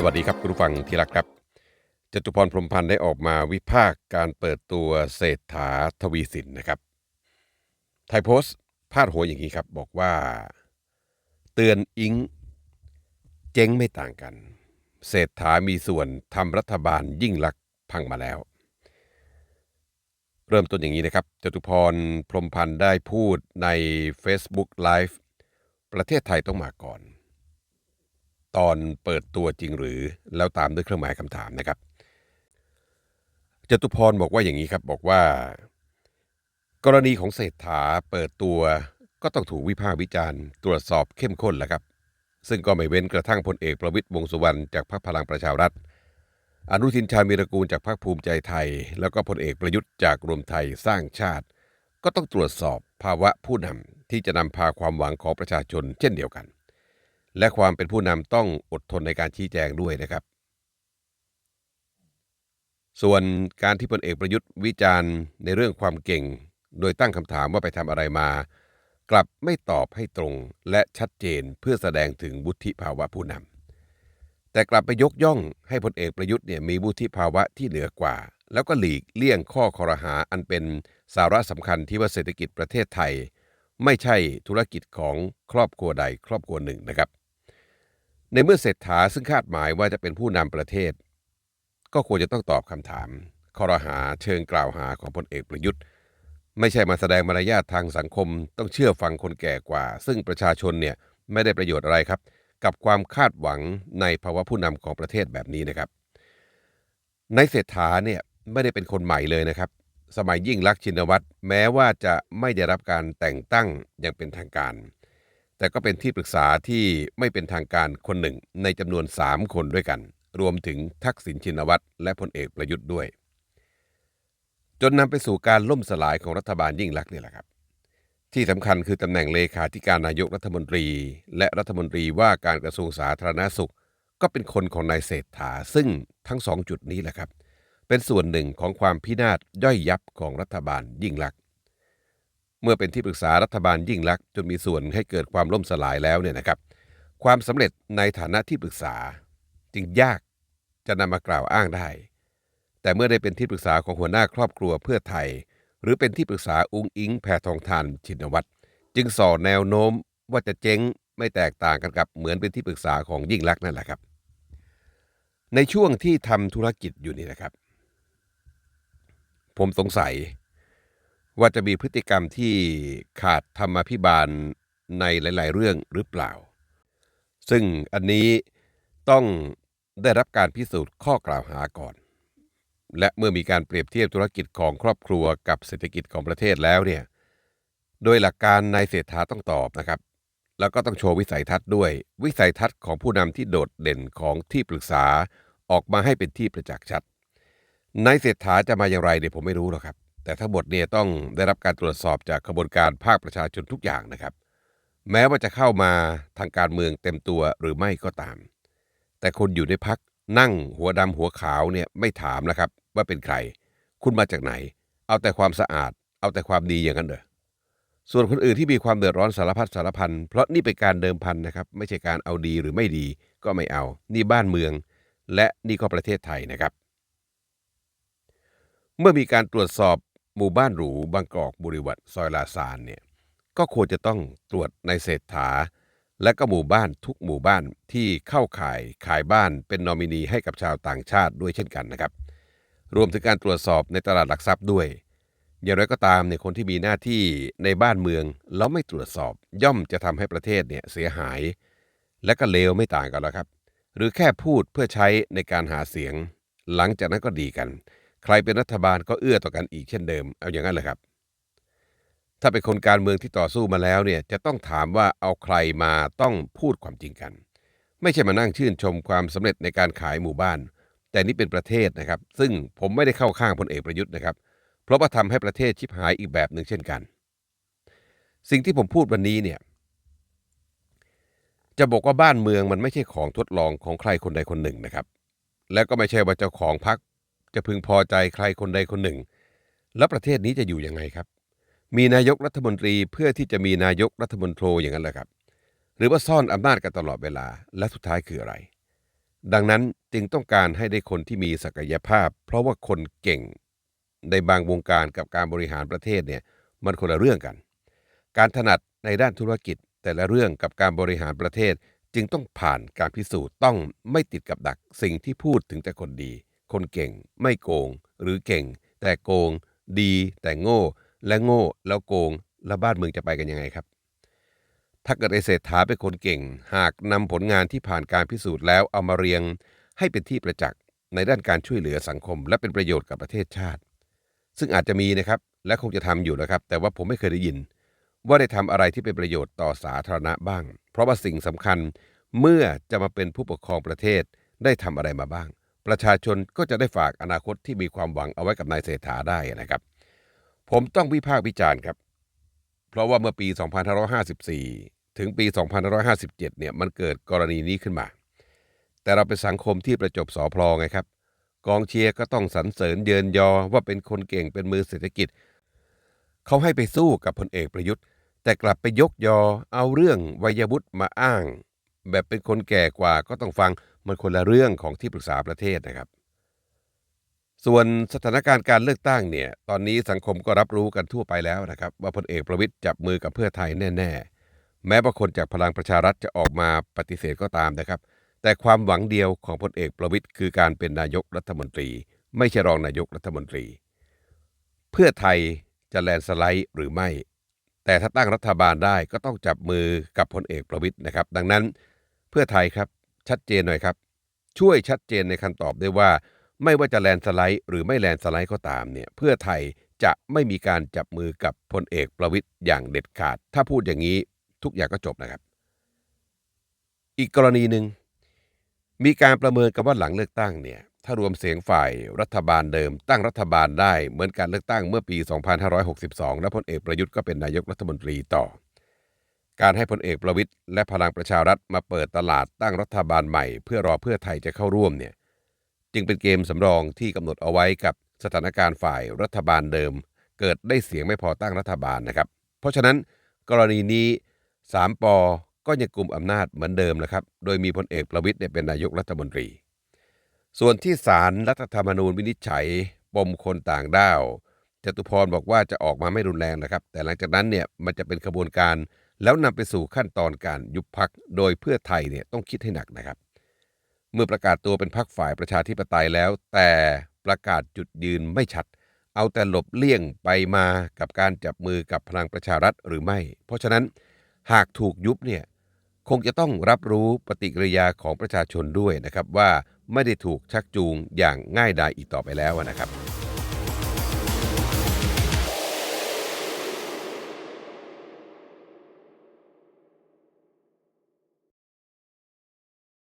สวัสดีครับคุณผู้ฟังที่รักครับ จตุพรพรมพันธ์ได้ออกมาวิพากษ์การเปิดตัวเศรษฐาทวีสินนะครับไทยโพสต์พาดหัวอย่างนี้ครับ บอกว่า เตือนอิงเจ๊งไม่ต่างกัน เศรษฐามีส่วนทำรัฐบาลยิ่งลักษณ์พังมาแล้ว เริ่มต้นอย่างนี้นะครับ จตุพรพรมพันธ์ได้พูดใน Facebook Live ประเทศไทยต้องมาก่อน ตอนเปิดตัวจริงหรือ แล้วตามด้วยเครื่องหมายคำถามนะครับจตุพรบอกว่าอย่างนี้ครับบอกว่า กรณีของเศรษฐาเปิดตัวก็ต้องถูกวิพากษ์วิจารณ์ตรวจสอบเข้มข้นแหละครับ ซึ่งก็ไม่เว้นกระทั่งพลเอกประวิตยวงสุวรรณจากพรรคพลังประชารัฐ อนุทินชาญมีรกูลจากพรรคภูมิใจไทย แล้วก็พลเอกประยุทธ์จากรวมไทยสร้างชาติ ก็ต้องตรวจสอบภาวะผู้นำที่จะนำพาความหวังของประชาชนเช่นเดียวกัน และความเป็นผู้นำต้องอดทนในการชี้แจงด้วยนะครับ ส่วนการที่พลเอกประยุทธ์วิจารณ์ในเรื่องความเก่ง โดยตั้งคำถามว่าไปทำอะไรมา กลับไม่ตอบให้ตรงและชัดเจนเพื่อแสดงถึงวุฒิภาวะผู้นำแต่กลับไปยกย่องให้พลเอกประยุทธ์เนี่ยมีวุฒิภาวะที่เหนือกว่า แล้วก็หลีกเลี่ยงข้อคอรหาอันเป็นสาระสำคัญที่ว่าเศรษฐกิจประเทศไทยไม่ใช่ธุรกิจของครอบครัวใดครอบครัวหนึ่งนะครับ ในเมื่อเศรษฐาซึ่งคาดหมายว่าจะเป็นผู้นำประเทศ ก็ควรจะต้องตอบคำถามคอรหาเชิงกล่าวหาของพลเอกประยุทธ์ ไม่ใช่มาแสดงมารยาททางสังคม ต้องเชื่อฟังคนแก่กว่า ซึ่งประชาชนเนี่ยไม่ได้ประโยชน์อะไรครับ กับความคาดหวังในภาวะผู้นำของประเทศแบบนี้นะครับในเศรษฐาเนี่ยไม่ได้เป็นคนใหม่เลยนะครับ สมัยยิ่งลักษณ์ชินวัตรแม้ว่าจะไม่ได้รับการแต่งตั้งอย่างเป็นทางการ แต่ก็เป็นที่ปรึกษาที่ไม่เป็นทางการคนหนึ่งในจำนวน 3 คนด้วยกัน รวมถึงทักษิณชินวัตรและพลเอกประยุทธ์ด้วย จนนำไปสู่การล่มสลายของรัฐบาลยิ่งลักษณ์นี่แหละครับ ที่สำคัญคือตำแหน่งเลขาธิการนายกรัฐมนตรี และรัฐมนตรีว่าการกระทรวงสาธารณสุข ก็เป็นคนของนายเศรษฐา ซึ่งทั้งสองจุดนี้แหละครับ เป็นส่วนหนึ่งของความพินาศย่อยยับของรัฐบาลยิ่งลักษณ์ เมื่อเป็นที่ปรึกษารัฐบาลยิ่งลักษณ์จนมีส่วนให้เกิดความล่มสลายแล้วเนี่ยนะครับ ความสำเร็จในฐานะที่ปรึกษา จึงยากจะนำมากล่าวอ้างได้ แต่เมื่อได้เป็นที่ปรึกษาของหัวหน้าครอบครัวเพื่อไทย หรือเป็นที่ปรึกษาอุ้งอิงแพทองทานชินวัตรจึงส่อแนวโน้มว่าจะเจ๊งไม่แตกต่างกันกับเหมือนเป็นที่ปรึกษาของยิ่งลักษณ์นั่นแหละครับ ในช่วงที่ทำธุรกิจอยู่นี่นะครับ ผมสงสัย ว่าจะมีพฤติกรรมที่ขาดธรรมาภิบาลในหลาย ๆ เรื่องหรือเปล่า ซึ่งอันนี้ต้องได้รับการพิสูจน์ข้อกล่าวหาก่อน และเมื่อมีการเปรียบเทียบธุรกิจของครอบครัวกับเศรษฐกิจของประเทศแล้วเนี่ย โดยหลักการนายเศรษฐาต้องตอบนะครับ แล้วก็ต้องโชว์วิสัยทัศน์ด้วย วิสัยทัศน์ของผู้นำที่โดดเด่นของที่ปรึกษาออกมาให้เป็นที่ประจักษ์ชัดนายเศรษฐาจะมาอย่างไรเนี่ยผมไม่รู้หรอกครับ แต่ทั้งหมดเนี่ยต้องได้รับการตรวจสอบจากขบวนการภาคประชาชนทุกอย่างนะครับ แม้ว่าจะเข้ามาทางการเมืองเต็มตัวหรือไม่ก็ตาม แต่คนอยู่ในพักนั่งหัวดำหัวขาวเนี่ยไม่ถามนะครับ ว่าเป็นใคร คุณมาจากไหน เอาแต่ความสะอาด เอาแต่ความดีอย่างนั้นเหรอส่วนคนอื่นที่มีความเดือดร้อนสารพัดสารพันเพราะนี่เป็นการเดิมพันนะครับ ไม่ใช่การเอาดีหรือไม่ดีก็ไม่เอา นี่บ้านเมือง และนี่ก็ประเทศไทยนะครับ เมื่อมีการตรวจสอบ หมู่บ้านหรูบางกอกบุริวัตซอยลาซานเนี่ยก็ควรจะต้องตรวจในเศรษฐา และก็หมู่บ้านทุกหมู่บ้านที่เข้าขายขายบ้านเป็นนอมินีให้กับชาวต่างชาติด้วยเช่นกันนะครับ รวมถึงการตรวจสอบในตลาดหลักทรัพย์ด้วย อย่างไรก็ตามเนี่ยคนที่มีหน้าที่ในบ้านเมืองแล้วไม่ตรวจสอบ ย่อมจะทำให้ประเทศเนี่ยเสียหาย และก็เลวไม่ต่างกันแล้วครับ หรือแค่พูดเพื่อใช้ในการหาเสียง หลังจากนั้นก็ดีกัน ใครเป็นรัฐบาลก็เอื้อต่อกันอีกเช่นเดิม เอาอย่างนั้นเลยครับ ถ้าเป็นคนการเมืองที่ต่อสู้มาแล้วเนี่ยจะต้องถามว่าเอาใครมาต้องพูดความจริงกัน ไม่ใช่มานั่งชื่นชมความสำเร็จในการขายหมู่บ้าน แต่นี่เป็นประเทศนะครับ ซึ่งผมไม่ได้เข้าข้างพลเอกประยุทธ์นะครับ เพราะว่าทำให้ประเทศชิบหายอีกแบบหนึ่งเช่นกัน สิ่งที่ผมพูดวันนี้เนี่ยจะบอกว่าบ้านเมืองมันไม่ใช่ของทดลองของใครคนใดคนหนึ่งนะครับ แล้วก็ไม่ใช่ว่าเจ้าของพรรค จะพึงพอใจใครคนใดคนหนึ่ง แล้วประเทศนี้จะอยู่ยังไงครับ มีนายกรัฐมนตรีเพื่อที่จะมีนายกรัฐมนตรีอย่างนั้นแหละครับ หรือว่าซ่อนอำนาจกันตลอดเวลาและสุดท้ายคืออะไร ดังนั้นจึงต้องการให้ได้คนที่มีศักยภาพ เพราะว่าคนเก่ง ในบางวงการกับการบริหารประเทศเนี่ยมันคนละเรื่องกัน การถนัดในด้านธุรกิจแต่ละเรื่องกับการบริหารประเทศจึงต้องผ่านการพิสูจน์ต้องไม่ติดกับดักสิ่งที่พูดถึงแต่คนดี คนเก่ง ไม่โกง หรือเก่ง แต่โกง ดี แต่โง่ และโง่ แล้วโกง แล้วบ้านเมืองจะไปกันยังไงครับ ถ้าเกิดไอเศรษฐาเป็นคนเก่ง หากนำผลงานที่ผ่านการพิสูจน์แล้วเอามาเรียง ให้เป็นที่ประจักษ์ในด้านการช่วยเหลือสังคม และเป็นประโยชน์กับประเทศชาติ ซึ่งอาจจะมีนะครับ และคงจะทำอยู่นะครับ แต่ว่าผมไม่เคยได้ยิน ว่าได้ทำอะไรที่เป็นประโยชน์ต่อสาธารณะบ้าง เพราะว่าสิ่งสำคัญเมื่อจะมาเป็นผู้ปกครองประเทศได้ทำอะไรมาบ้าง ประชาชนก็จะได้ฝากอนาคตที่มีความหวังเอาไว้กับนายเศรษฐาได้นะครับ ผมต้องวิพากษ์วิจารณ์ครับ เพราะว่าเมื่อปี 2554 ถึงปี 2557 เนี่ยมันเกิดกรณีนี้ขึ้นมา แต่เราเป็นสังคมที่ประจบสอพลอไงครับ กองเชียร์ก็ต้องสรรเสริญเยินยอว่าเป็นคนเก่งเป็นมือเศรษฐกิจ เขาให้ไปสู้กับพลเอกประยุทธ์ แต่กลับไปยกยอเอาเรื่องวัยวุฒิมาอ้าง แบบเป็นคนแก่กว่าก็ต้องฟังมันคนละเรื่องของที่ปรึกษาประเทศนะครับ ส่วนสถานการณ์การเลือกตั้งเนี่ยตอนนี้สังคมก็รับรู้กันทั่วไปแล้วนะครับ ว่าพลเอกประวิทย์จับมือกับเพื่อไทยแน่ๆ แม้ว่าคนจากพลังประชารัฐจะออกมาปฏิเสธก็ตามนะครับ แต่ความหวังเดียวของพลเอกประวิทย์คือการเป็นนายกรัฐมนตรี ไม่ใช่รองนายกรัฐมนตรี เพื่อไทยจะแลนด์สไลด์หรือไม่ แต่ถ้าตั้งรัฐบาลได้ก็ต้องจับมือกับพลเอกประวิทย์นะครับ ดังนั้นเพื่อไทยครับ ชัดเจนหน่อยครับ ช่วยชัดเจนในคำตอบได้ว่า ไม่ว่าจะแลนสไลด์หรือไม่แลนสไลด์ก็ตามเนี่ยเพื่อไทยจะไม่มีการจับมือกับพลเอกประวิทย์อย่างเด็ดขาด ถ้าพูดอย่างนี้ทุกอย่างก็จบนะครับ อีกกรณีหนึ่งมีการประเมินกันว่าหลังเลือกตั้งเนี่ยถ้ารวมเสียงฝ่ายรัฐบาลเดิม ตั้งรัฐบาลได้เหมือนการเลือกตั้งเมื่อปี 2562 และพลเอกประยุทธ์ก็เป็นนายกรัฐมนตรีต่อ การให้พลเอกประวิทย์และพลังประชารัฐมาเปิดตลาดตั้งรัฐบาลใหม่ เพื่อรอเพื่อไทยจะเข้าร่วมเนี่ยจึงเป็นเกมสำรองที่กำหนดเอาไว้กับสถานการณ์ฝ่ายรัฐบาลเดิม เกิดได้เสียงไม่พอตั้งรัฐบาลนะครับ เพราะฉะนั้นกรณีนี้ 3ปอก็ยังกลุ่มอำนาจเหมือนเดิมนะครับ โดยมีพลเอกประวิทย์เนี่ยเป็นนายกรัฐมนตรี ส่วนที่ศาลรัฐธรรมนูญวินิจฉัยปมคนต่างด้าวจตุพรบอกว่าจะออกมาไม่รุนแรงนะครับ แต่หลังจากนั้นเนี่ยมันจะเป็นขบวนการ แล้วนำไปสู่ขั้นตอนการยุบพักโดยเพื่อไทยเนี่ยต้องคิดให้หนักนะครับ เมื่อประกาศตัวเป็นพักฝ่ายประชาธิปไตยแล้ว แต่ประกาศจุดยืนไม่ชัด เอาแต่หลบเลี่ยงไปมากับการจับมือกับพลังประชารัฐหรือไม่ เพราะฉะนั้นหากถูกยุบเนี่ยคงจะต้องรับรู้ปฏิกิริยาของประชาชนด้วยนะครับว่าไม่ได้ถูกชักจูงอย่างง่ายดายอีกต่อไปแล้วนะครับ